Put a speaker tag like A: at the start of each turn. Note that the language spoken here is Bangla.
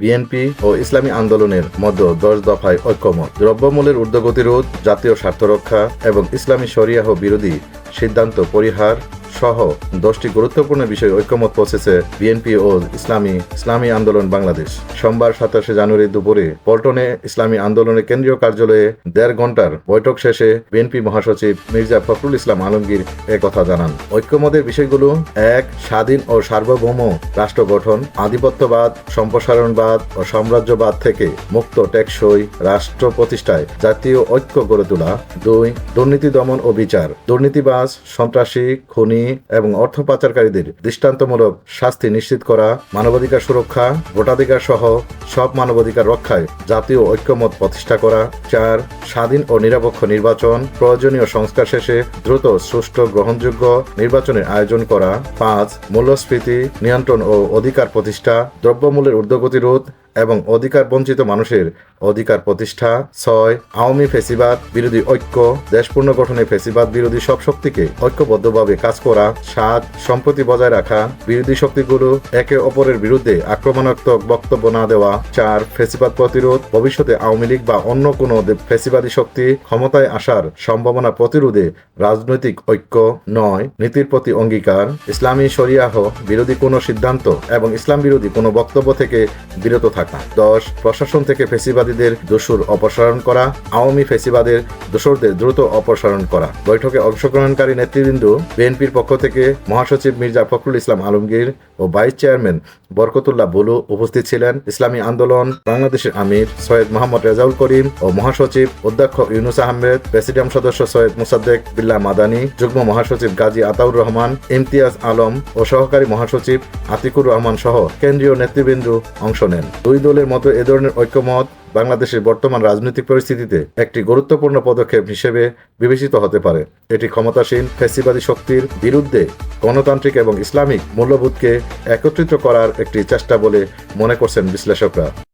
A: বিএনপি ও ইসলামী আন্দোলনের মধ্যে দশ দফায় ঐক্যমত। দ্রব্যমূল্যের ঊর্ধ্বগতি রোধ জাতীয় স্বার্থ রক্ষা এবং ইসলামী শরিয়াহ বিরোধী সিদ্ধান্ত পরিহার সহ দশটি গুরুত্বপূর্ণ বিষয়ে ঐক্যমত পৌঁছেছে বিএনপি ও ইসলামী ইসলামী আন্দোলন বাংলাদেশ। সোমবার সাতাশে জানুয়ারি দুপুরে পল্টনে ইসলামী আন্দোলনের কেন্দ্রীয় কার্যালয়ে দেড় ঘণ্টার বৈঠক শেষে বিএনপি মহাসচিব মির্জা ফখরুল ইসলাম আলমগীর একথা জানান। ঐক্যমতের বিষয়গুলো এক, স্বাধীন ও সার্বভৌম রাষ্ট্র গঠন, আধিপত্যবাদ, সম্প্রসারণবাদ ও সাম্রাজ্যবাদ থেকে মুক্ত টেকসই রাষ্ট্র প্রতিষ্ঠায় জাতীয় ঐক্য গড়ে তোলা। দুই, দুর্নীতি দমন ও বিচার। দুর্নীতিবাজ, সন্ত্রাসী, খুনি এবং অর্থ পাচারকারীদের দৃষ্টান্তমূলক শাস্তি নিশ্চিত করা, মানবাধিকার সুরক্ষা, ভোটাধিকার সহ সব মানবাধিকার রক্ষায় জাতীয় ঐক্যমত প্রতিষ্ঠা করা, চার, স্বাধীন ও নিরপেক্ষ নির্বাচন, প্রয়োজনীয় সংস্কার শেষে দ্রুত সুষ্ঠু গ্রহণযোগ্য নির্বাচনের আয়োজন করা, পাঁচ, মূল্যস্ফীতি নিয়ন্ত্রণ ও অধিকার প্রতিষ্ঠা, দ্রব্যমূল্যের ঊর্ধ্বগতি রোধ এবং অধিকার বঞ্চিত মানুষের অধিকার প্রতিষ্ঠা। ছয়, আওয়ামী ফেসিবাদ বিরোধী ঐক্য দেশ পুনর্গঠনে ফেসিবাদ বিরোধী সব শক্তিকে ঐক্যবদ্ধভাবে কাজ করা। সাত, সম্প্রতি বজায় রাখা, বিরোধী শক্তিগুলো একে অপরের বিরুদ্ধে আক্রমণাত্মক বক্তব্য না দেওয়া। চার, ফেসিবাদ প্রতিরোধ, ভবিষ্যতে আওয়ামী লীগ বা অন্য কোনো ফেসিবাদী শক্তি ক্ষমতায় আসার সম্ভাবনা প্রতিরোধে রাজনৈতিক ঐক্য। নয়, নীতির প্রতি অঙ্গীকার, ইসলামী শরিয়াহ বিরোধী কোনো সিদ্ধান্ত এবং ইসলাম বিরোধী কোনো বক্তব্য থেকে বিরত থাকা। দশ, প্রশাসন থেকে ফেসিবাদীদের দোষর অপসারণ করা, আওয়ামী ফেসিবাদের দোসরদের দ্রুত অপসারণ করা। বৈঠকে অংশগ্রহণকারী নেতৃবৃন্দ, বিএনপির পক্ষ থেকে মহাসচিব মির্জা ফখরুল ইসলাম আলমগীর ও ভাইস চেয়ারম্যান বরকতুল্লাহ বুলু উপস্থিত ছিলেন। ইসলামী আন্দোলন, বাংলাদেশের আমির সৈয়দ মোহাম্মদ রেজাউল করিম ও মহাসচিব অধ্যক্ষ ইউনুস আহমেদ, প্রেসিডিয়াম সদস্য সৈয়দ মুসাদ্দেক বিল্লা মাদানী, যুগ্ম মহাসচিব গাজী আতাউর রহমান, ইমতিয়াজ আলম ও সহকারী মহাসচিব আতিকুর রহমান সহ কেন্দ্রীয় নেতৃবৃন্দ অংশ নেন। দুই দলের মতো এ ধরনের ঐক্যমত বাংলাদেশের বর্তমান রাজনৈতিক পরিস্থিতিতে একটি গুরুত্বপূর্ণ পদক্ষেপ হিসেবে বিবেচিত হতে পারে। এটি ক্ষমতাসীন, ফ্যাসিবাদী শক্তির বিরুদ্ধে গণতান্ত্রিক এবং ইসলামিক মূল্যবোধকে একত্রিত করার একটি চেষ্টা বলে মনে করছেন বিশ্লেষকরা।